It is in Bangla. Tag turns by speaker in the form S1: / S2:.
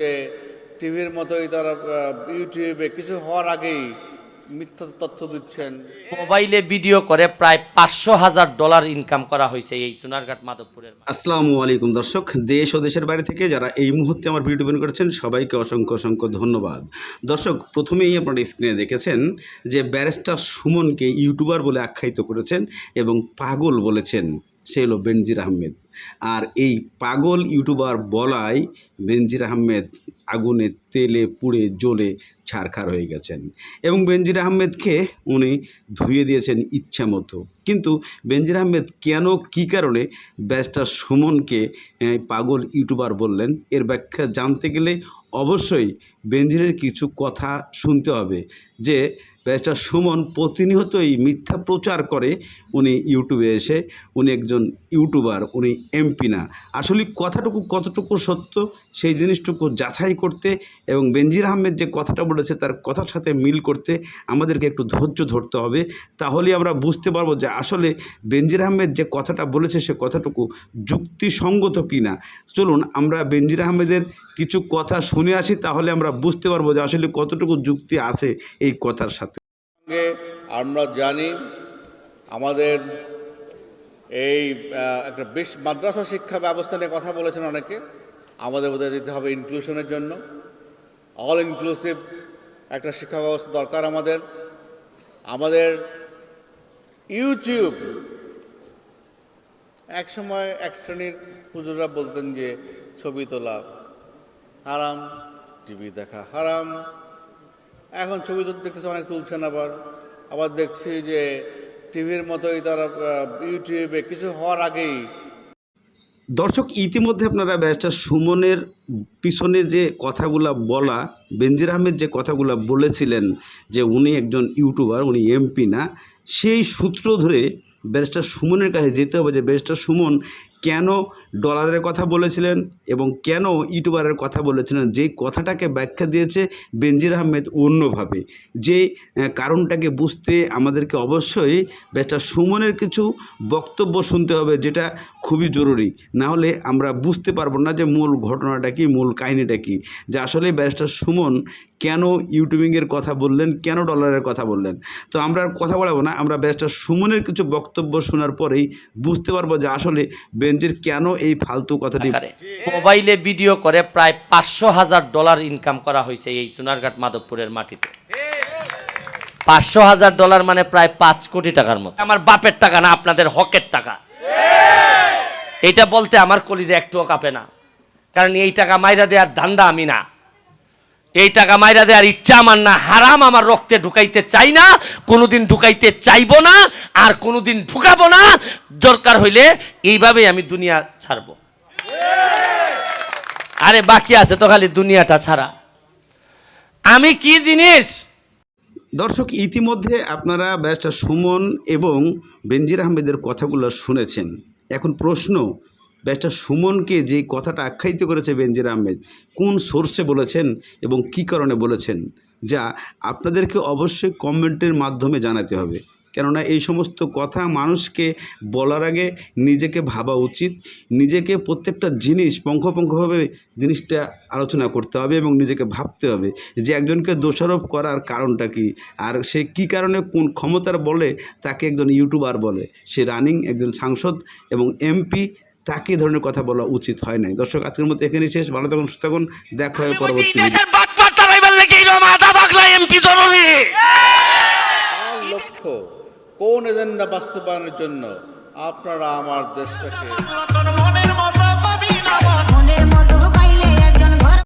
S1: যে টিভির মতোই তারা ইউটিউবে কিছু হওয়ার আগেই মিথ্যা তথ্য দিচ্ছেন।
S2: মোবাইলে ভিডিও করে প্রায় পাঁচশো হাজার ডলার ইনকাম করা হয়েছে এই সোনারঘাট মাধবপুরের।
S3: আসসালামু আলাইকুম দর্শক দেশ ও দেশের বাইরে থেকে যারা এই মুহূর্তে আমার ভিডিও বের করেছেন সবাইকে অসংখ্য অসংখ্য ধন্যবাদ। দর্শক প্রথমেই আপনারা স্ক্রিনে দেখেছেন যে ব্যারিস্টার সুমনকে ইউটিউবার বলে আখ্যায়িত করেছেন এবং পাগল বলেছেন সে হলো বেনজির আহমেদ। আর এই পাগল ইউটিউবার বলায় বেনজির আহমেদ আগুনে তেলে পুড়ে জ্বলে ছারখার হয়ে গেছেন। এবং বেনজির আহমেদকে উনি ধুয়ে দিয়েছেন ইচ্ছা মতো। কিন্তু বেনজির আহমেদ কেন, কী কারণে ব্যারিস্টার সুমনকে পাগল ইউটিউবার বললেন, এর ব্যাখ্যা জানতে গেলে অবশ্যই বেনজিরের কিছু কথা শুনতে হবে যে ব্যারিস্টার সুমন প্রতিনিয়তই মিথ্যা প্রচার করে উনি ইউটিউবে এসে উনি একজন ইউটিউবার, উনি এমপি না। আসলে কথাটুকু কতটুকু সত্য, সেই জিনিসটুকু যাচাই করতে এবং বেনজির আহমেদ যে কথাটা বলেছে তার কথার সাথে মিল করতে আমাদেরকে একটু ধৈর্য ধরতে হবে। তাহলেই আমরা বুঝতে পারব যে আসলে বেনজির আহমেদ যে কথাটা বলেছে সে কথাটুকু যুক্তিসঙ্গত কি না চলুন, আমরা বেনজির আহমেদের কিছু কথা শুনে আসি, তাহলে আমরা বুঝতে পারব যে আসলে কতটুকু যুক্তি আছে এই কথার সাথে।
S1: আমরা জানি আমাদের এই একটা বেশ মাদ্রাসা শিক্ষা ব্যবস্থা নিয়ে কথা বলেছেন অনেকে। আমাদের বোধহয় দিতে হবে ইনক্লুশনের জন্য। অল ইনক্লুসিভ একটা শিক্ষা ব্যবস্থা দরকার আমাদের। আমাদের ইউটিউব এক সময় এক শ্রেণির পুজোরা বলতেন যে, ছবি তোলা হারাম টিভি দেখা হারাম। এখন ছবি দেখতেছি অনেক তুলছেন আবার। আবার দেখছি যে টিভির মতোই তারা ইউটিউবে কিছু হওয়ার আগেই।
S3: দর্শক, ইতিমধ্যে আপনারা ব্যারিস্টার সুমনের পিছনে যে কথাগুলা বলা, বেনজির আহমেদ যে কথাগুলা বলেছিলেন যে উনি একজন ইউটিউবার, উনি এমপি না, সেই সূত্র ধরে ব্যারিস্টার সুমনের কাছে যেতে হবে যে ব্যারিস্টার সুমন কেন ডলারের কথা বলেছিলেন এবং কেন ইউটিউবারের কথা বলেছিলেন? যে কথাটাকে ব্যাখ্যা দিয়েছে বেনজির আহমেদ অন্যভাবে। যে কারণটাকে বুঝতে আমাদেরকে অবশ্যই ব্যারিস্টার সুমনের কিছু বক্তব্য শুনতে হবে, যেটা খুবই জরুরি। না হলে আমরা বুঝতে পারব না যে মূল ঘটনাটা কি, মূল কাহিনিটা কি। যে আসলে ব্যারিস্টার সুমন কেন ইউটিউবিংয়ের কথা বললেন, কেন ডলারের কথা বললেন? তো আমরা কথা বলাবো না, আমরা ব্যারিস্টার সুমনের কিছু বক্তব্য শোনার পরেই বুঝতে পারব যে আসলে বেঞ্জির কেন এই ফালতু কথাটি।
S2: মোবাইলে ভিডিও করে প্রায় পাঁচশো হাজার ডলার ইনকাম করা হয়েছে এই সোনারঘাট মাধবপুরের মাটিতে। পাঁচশো হাজার ডলার মানে প্রায় পাঁচ কোটি টাকার মতো। আমার বাপের টাকা না, আপনাদের হকের টাকা। এটা বলতে আমার কলিজে একটুও কাঁপে না। কারণ এই টাকা মাইরা দেওয়ার ধান্দা আমি না। এই টাকা মাইরা দেওয়ার ইচ্ছা আমার না, হারাম আমার রক্তে ঢুকাইতে চাই না, কোনোদিন ঢুকাইতে চাইব না, আর কোনোদিন ঢুকাবো না। দরকার হইলে এইভাবেই আমি দুনিয়া ছাড়বো। আরে বাকি আছে তো খালি দুনিয়াটা ছাড়া। আমি কি জিনিস?
S3: দর্শক, ইতিমধ্যে আপনারা ব্যারিস্টার সুমন এবং বেনজির আহমেদের কথাগুলো শুনেছেন। এখন প্রশ্ন, ব্যারিস্টার সুমনকে যে কথাটা আখ্যায়িত করেছে বেনজির আহমেদ, কোন সোর্সে বলেছেন এবং কি কারণে বলেছেন, যা আপনাদেরকে অবশ্যই কমেন্টের মাধ্যমে জানাতে হবে। কেননা এই সমস্ত কথা মানুষকে বলার আগে নিজেকে ভাবা উচিত নিজেকে প্রত্যেকটা জিনিস পঙ্খপঙ্খভাবে জিনিসটা আলোচনা করতে হবে এবং নিজেকে ভাবতে হবে যে একজনকে দোষারোপ করার কারণটা কি আর সে কি কারণে কোন ক্ষমতার বলে তাকে একজন ইউটিউবার বলে সে রানিং একজন সাংসদ এবং এমপি তাকে ধরনের কথা বলা উচিত হয় নাই। দর্শক আজকের মতো এখানেই শেষ। ভালো থাকুন সুস্থ থাকুন। দেখা হবে পরবর্তী
S2: এমপি
S1: লক্ষ্য। কোন এজেন্ডা বাস্তবায়নের জন্য আপনারা আমার দেশটাকে